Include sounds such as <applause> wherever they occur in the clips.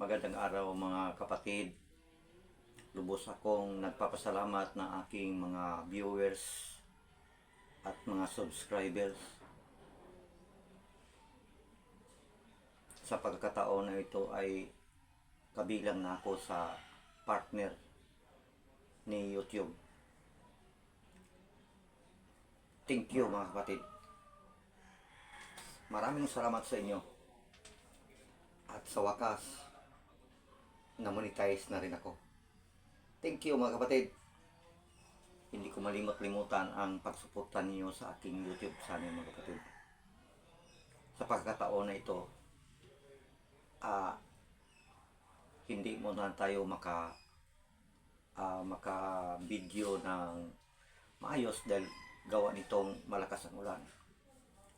Magandang araw mga kapatid. Lubos akong nagpapasalamat na aking mga viewers at mga subscribers. Sa pagkakataon na ito ay kabilang na ako sa partner ni YouTube. Thank you mga kapatid. Maraming salamat sa inyo. At sa wakas, na-monetize na rin ako. Thank you mga kapatid. Hindi ko malimot-limutan ang pagsuporta niyo sa aking YouTube channel mga kapatid. Sa pagkataon na ito, ah hindi mo na tayo maka ah, maka video ng maayos dahil gawa nitong malakas ang ulan.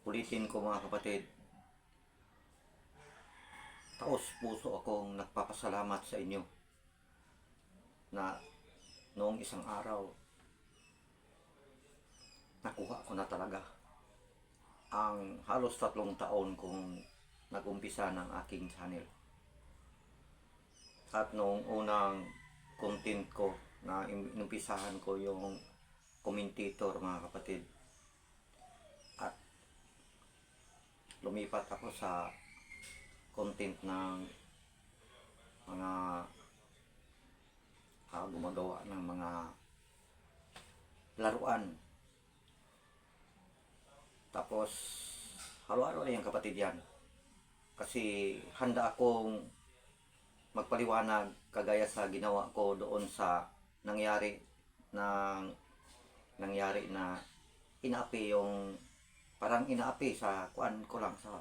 Ulitin ko mga kapatid, taos puso akong nagpapasalamat sa inyo na noong isang araw nakuha ko na talaga ang halos tatlong taon kong nagumpisa ng aking channel. At noong unang content ko na inumpisahan ko yung commentator mga kapatid. At lumipat ako sa content ng mga ah, gumagawa ng mga laruan. Tapos, halo-halo na yung kapatid yan. Kasi handa akong magpaliwanag kagaya sa ginawa ko doon sa nangyari ng nangyari na inaapi yung parang inaapi sa kuan ko lang sa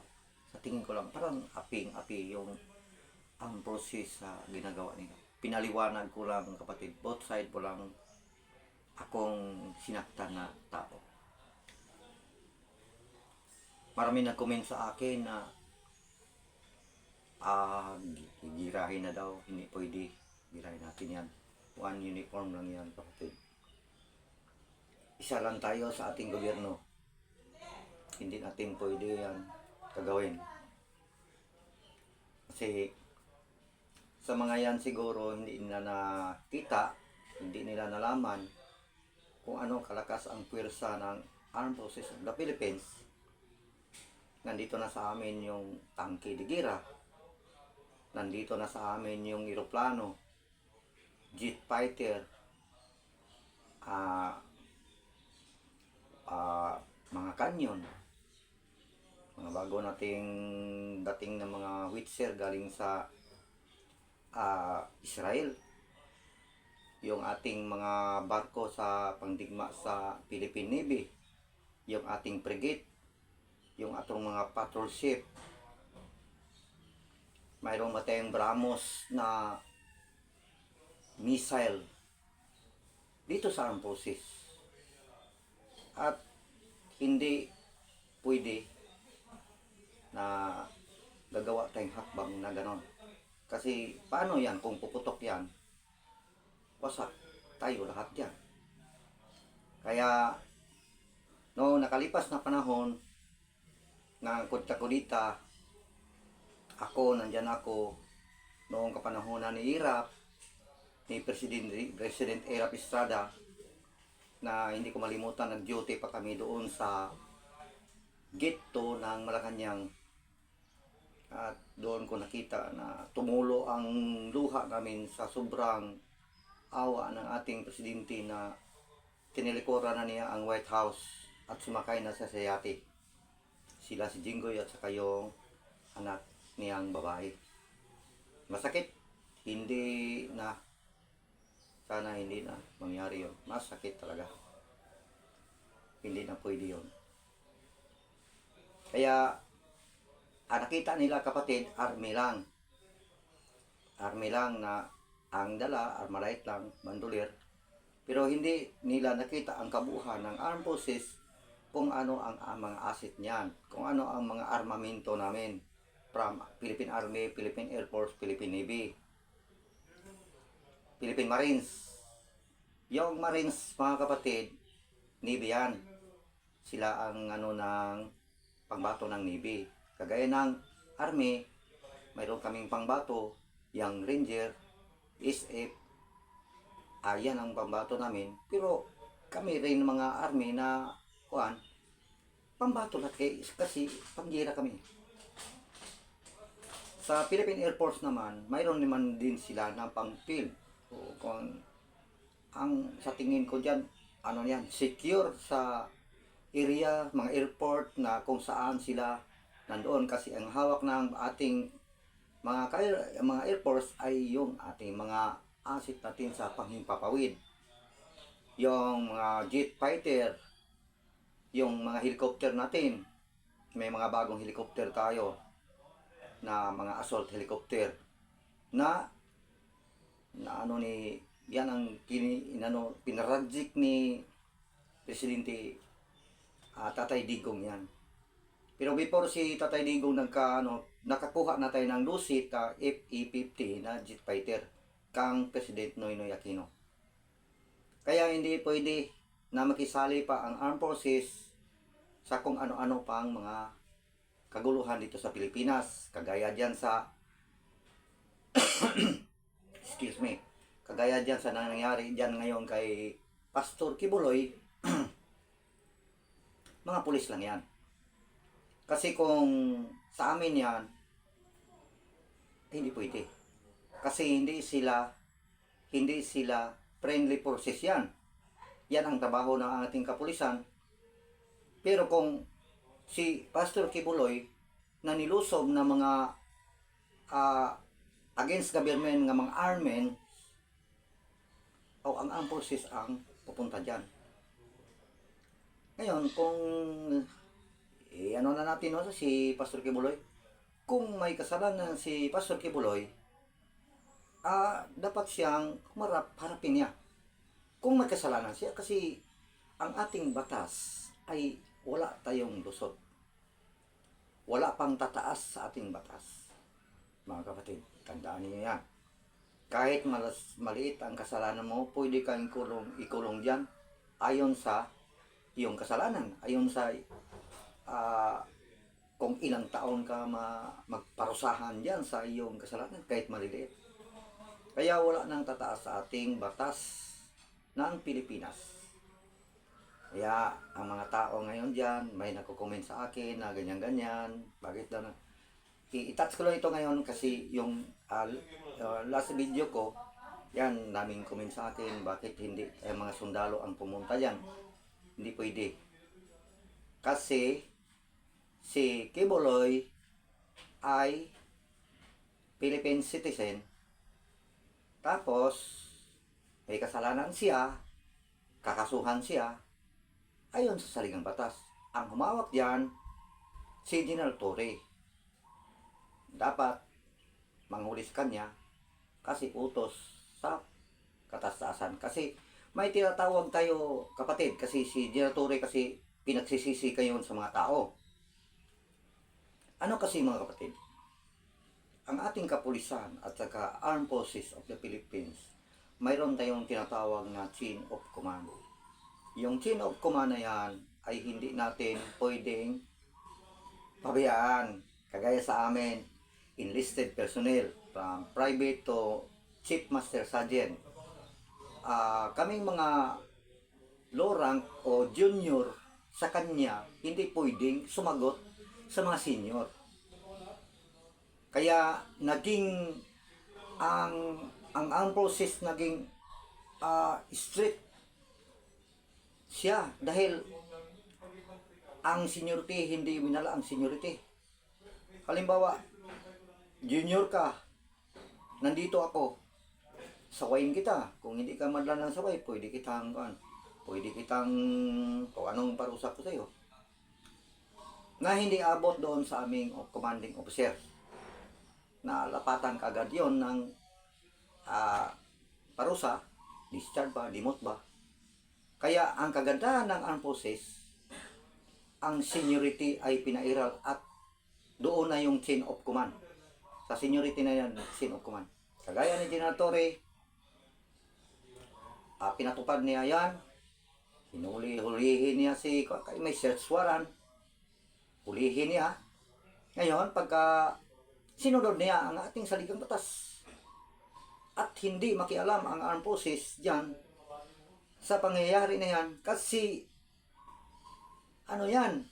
sa tingin ko lang parang aping-api yung ang process sa ginagawa nila. Pinaliwanag ko lang kapatid, both side ko lang akong sinaktan na tao. Marami nag-comment sa akin na ah, girahin na daw, hindi pwede. Girahin natin yan. One uniform lang yan kapatid. Isa lang tayo sa ating gobyerno. Hindi natin pwede yan kagawin. Kasi sa mga yan siguro hindi nila nakita, hindi nila nalaman kung ano kalakas ang puwersa ng Armed Forces of the Philippines. Nandito na sa amin yung tangke de gira. Nandito na sa amin yung eroplano, jet fighter, ah ah, mga kanyon, bago nating dating ng mga Witzer galing sa ah, Israel. Yung ating mga barko sa pangdigma sa Philippine Navy. Yung ating frigate. Yung atong mga patrol ship. Mayroong matayong Brahmos na missile dito sa armed. At hindi pwede na gagawa tayong hakbang na ganon. Kasi paano yan kung puputok yan? Wasak tayo lahat yan. Kaya no nakalipas na panahon ng kutsa-kulita ako nandyan ako noong kapanahonan ni Irap ni President President Irap Estrada na hindi ko malimutan nag-duty pa kami doon sa gate 2 ng Malacanang at doon ko nakita na tumulo ang luha namin sa sobrang awa ng ating presidente na tinilikuran na niya ang White House at sumakay na sa sayati. Sila si Jinggoy at saka yung anak niyang babae. Masakit. Hindi na. Sana hindi na mangyari yun. Masakit talaga. Hindi na pwede yun. Kaya, ah, nakita nila kapatid, army lang. Army lang na ang dala, armalite lang, bandolir. Pero hindi nila nakita ang kabuuan ng armed forces kung ano ang, ang mga asset niyan, kung ano ang mga armamento namin from Philippine Army, Philippine Air Force, Philippine Navy, Philippine Marines. Yung Marines, mga kapatid, Navy yan. Sila ang ano ng pangbato ng Navy. Kagaya ng Army, mayroon kaming pangbato Young Ranger, SF, ayan ang pambato namin. Pero kami rin mga army na kuan, pambato lahat kay, kasi pangira kami. Sa Philippine Air Force naman, mayroon naman din sila na pang-field. O kung ang sa tingin ko diyan, ano yan, secure sa area, mga airport na kung saan sila nandoon kasi ang hawak ng ating mga kair- mga air force ay yung ating mga asset natin sa panghimpapawid. Yung mga jet fighter, yung mga helicopter natin, may mga bagong helicopter tayo na mga assault helicopter na na ano ni yan ang kini inano pinarajik ni presidente ah, Tatay Digong yan. Pero before si Tatay Digong nagka ano nakakuha na tayo ng Lucid ka FE50 na jet fighter kang President Noynoy Aquino. Kaya hindi pwede na makisali pa ang armed forces sa kung ano-ano pang mga kaguluhan dito sa Pilipinas. Kagaya dyan sa <coughs> excuse me, kagaya dyan sa nangyayari dyan ngayon kay Pastor Kibuloy, <coughs> mga pulis lang yan. Kasi kung sa amin yan, hindi pwede. Kasi hindi sila, hindi sila friendly forces yan. Yan ang trabaho ng ating kapulisan. Pero kung si Pastor Kibuloy na nilusob na mga ah, against government ng mga armen o ang armed forces ang pupunta dyan. Ngayon, kung eh, ano na natin no, si Pastor Kibuloy, kung may kasalanan si Pastor Kibuloy, ah dapat siyang humarap, harapin niya. Kung may kasalanan siya, kasi ang ating batas ay wala tayong lusot. Wala pang tataas sa ating batas. Mga kapatid, tandaan niyo yan. Kahit malas, maliit ang kasalanan mo, pwede kang ikulong, ikulong dyan ayon sa iyong kasalanan. Ayon sa ah, kung ilang taon ka ma, magparusahan dyan sa iyong kasalanan, kahit maliliit. Kaya wala nang tataas sa ating batas ng Pilipinas. Kaya ang mga tao ngayon dyan, may nagko-comment sa akin na ganyan-ganyan. Bakit daw na... I-touch ko lang ito ngayon kasi yung ah, uh, last video ko, yan, daming comment sa akin, bakit hindi eh, mga sundalo ang pumunta dyan. Hindi pwede. Kasi si Kiboloy ay Philippine citizen. Tapos, may kasalanan siya, kakasuhan siya, ayon sa saligang batas. Ang humawak diyan, si General Torre. Dapat, manghuli sa kanya, kasi utos sa katastasan. Kasi, may tinatawag tayo, kapatid, kasi si General Torre kasi pinagsisisi kayo sa mga tao. Ano kasi mga kapatid? Ang ating kapulisan at saka Armed Forces of the Philippines, mayroon tayong tinatawag na chain of command. Yung chain of command na yan ay hindi natin pwedeng pabayaan. Kagaya sa amin, enlisted personnel from private to chief master sergeant. Ah, kaming mga low rank o junior sa kanya, hindi pwedeng sumagot sa mga senior. Kaya naging ang ang armed forces naging ah, strict siya dahil ang seniority hindi minala ang seniority. Halimbawa, junior ka, nandito ako, sawayin kita. Kung hindi ka madala ng saway, pwede kitang, kan, pwede kitang, kung anong parusa ko sa'yo. Na hindi abot doon sa aming commanding officer. Na lapatan kagad yon ng ah, parusa, discharge ba, dimot ba. Kaya ang kagandahan ng armed forces, ang seniority ay pinairal at doon na yung chain of command. Sa seniority na yan, chain of command. Kagaya ni General Torre, ah, pinatupad niya yan, hinuli-hulihin niya si, may search warrant, hulihin niya. Ngayon, pagka sinunod niya ang ating saligang batas, at hindi makialam ang armed forces dyan sa pangyayari na yan kasi ano yan,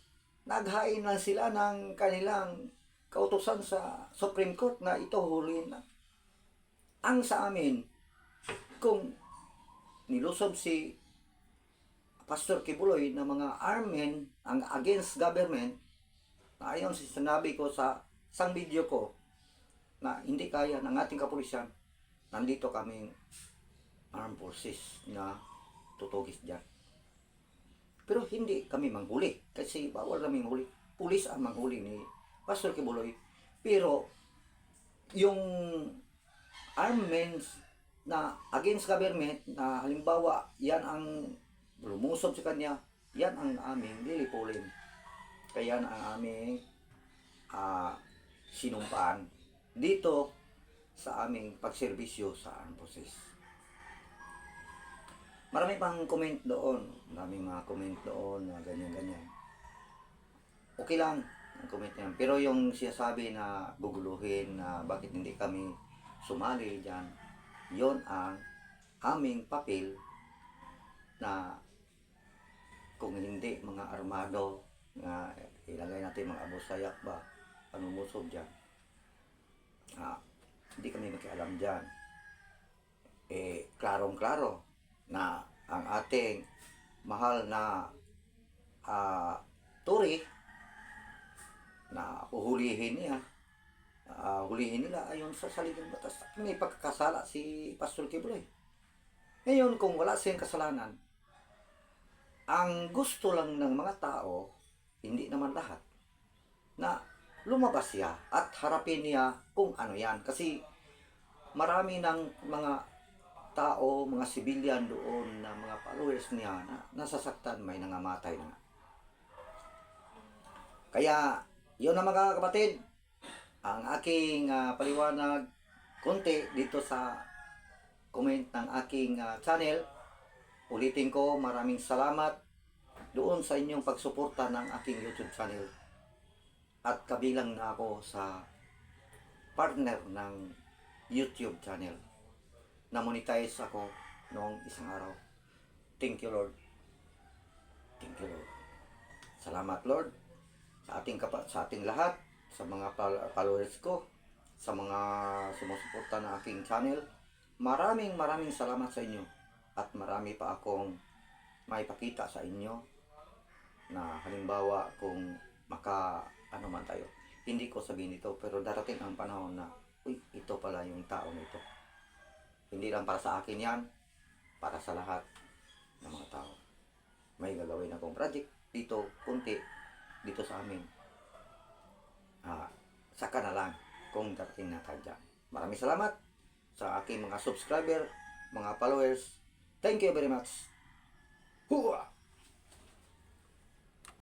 naghain lang sila ng kanilang kautusan sa Supreme Court na ito huli na. Ang sa amin, kung nilusob si Pastor Kibuloy na mga armen ang against government, ayon sa sinabi ko sa isang video ko, na hindi kaya ng ating kapulisan, nandito kaming armed forces na tutugis dyan. Pero hindi kami manghuli kasi bawal kami manghuli. Pulis ang manghuli ni Pastor Kibuloy. Pero yung armaments na against government na halimbawa yan ang lumusob sa kanya, yan ang aming lilipulin. Kaya ang aming ah, sinumpaan dito sa aming pagserbisyo sa armed forces. Marami pang comment doon. Maraming mga comment doon na ganyan-ganyan. Okay lang ang comment na yan. Pero yung sinasabi na guguluhin na bakit hindi kami sumali dyan, yon ang aming papel na kung hindi mga armado nga ilagay natin mga abusayak ba? Panumusob dyan? Ah, hindi kami makialam dyan. Eh klarong klaro na ang ating mahal na ah, turi na uhulihin niya ah, hulihin nila ayon sa saligang batas. May pagkakasala si Pastor Kibroy ngayon kung wala siyang kasalanan ang gusto lang ng mga tao hindi naman lahat na lumabas siya at harapin niya kung ano yan kasi marami ng mga tao, mga civilian doon na mga followers niya na nasasaktan, may nangamatay na. Kaya, yun na mga kapatid, ang aking ah, paliwanag konti dito sa comment ng aking ah, channel. Ulitin ko, maraming salamat doon sa inyong pagsuporta ng aking YouTube channel. At kabilang na ako sa partner ng YouTube channel na monetize ako noong isang araw. Thank you, Lord. Thank you, Lord. Salamat, Lord, sa ating kapa- sa ating lahat, sa mga fol- followers ko, sa mga sumusuporta ng aking channel. Maraming maraming salamat sa inyo at marami pa akong maipakita sa inyo na halimbawa kung maka ano man tayo. Hindi ko sabihin ito pero darating ang panahon na uy, ito pala yung tao nito. Hindi lang para sa akin yan, para sa lahat ng mga tao. May gagawin akong project dito, kunti, dito sa amin. Ah, saka na lang kung darating na tayo. Maraming salamat sa aking mga subscriber, mga followers. Thank you very much. Hua!